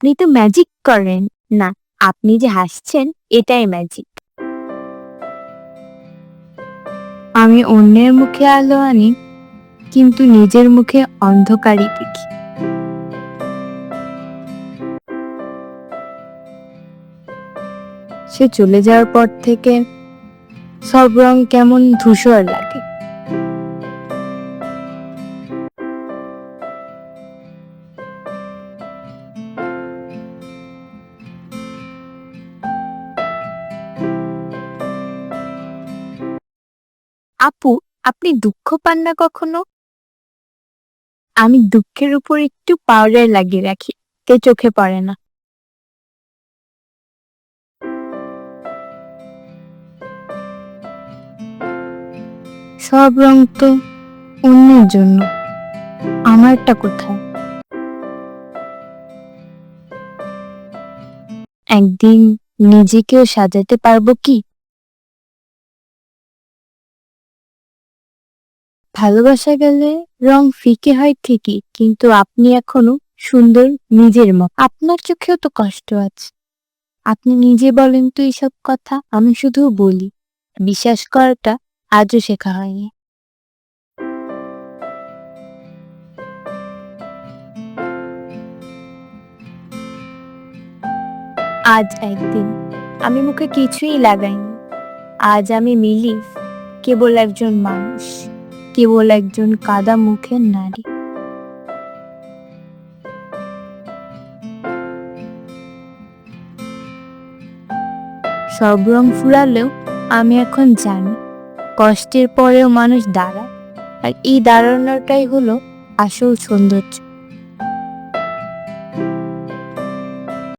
আপনি তো ম্যাজিক করেন না, আপনি যে হাসছেন, এটাই ম্যাজিক আমি অন্যের মুখে আলো আনি, কিন্তু নিজের মুখে অন্ধকারই দেখি। সে চলে যাওয়ার পর থেকে সব রং কেমন ধূসর লাগে। আপু, আপনি দুঃখ পান না কখনো? আমি দুঃখের উপর একটু পাউডার লাগিয়ে রাখি, তে চোখে পড়ে না। সব রং তো অন্যের জন্য, আমারটা কোথায়? একদিন নিজেকেও সাজাতে পারব কি? ভালোবাসা গেলে রং ফিকে হয় ঠিকই, কিন্তু আপনি এখনও সুন্দর নিজের মত। আপনার চোখেও তো কষ্ট আছে। আপনি নিজে বলেন তো এইসব কথা, আমি শুধু বলি। বিশ্বাস করাটা আজও শেখা হয়নি। আজ একদিন আমি মুখে কিছুই লাগাইনি। আজ আমি মিলি কেবল একজন মানুষ। কেবল একজন কাদা মুখের নারী। সব রং ফুরালেও আমি এখন জানি, কষ্টের পরেও মানুষ দাঁড়ায়। আর এই দাঁড়ানোটাই হলো আসল সৌন্দর্য।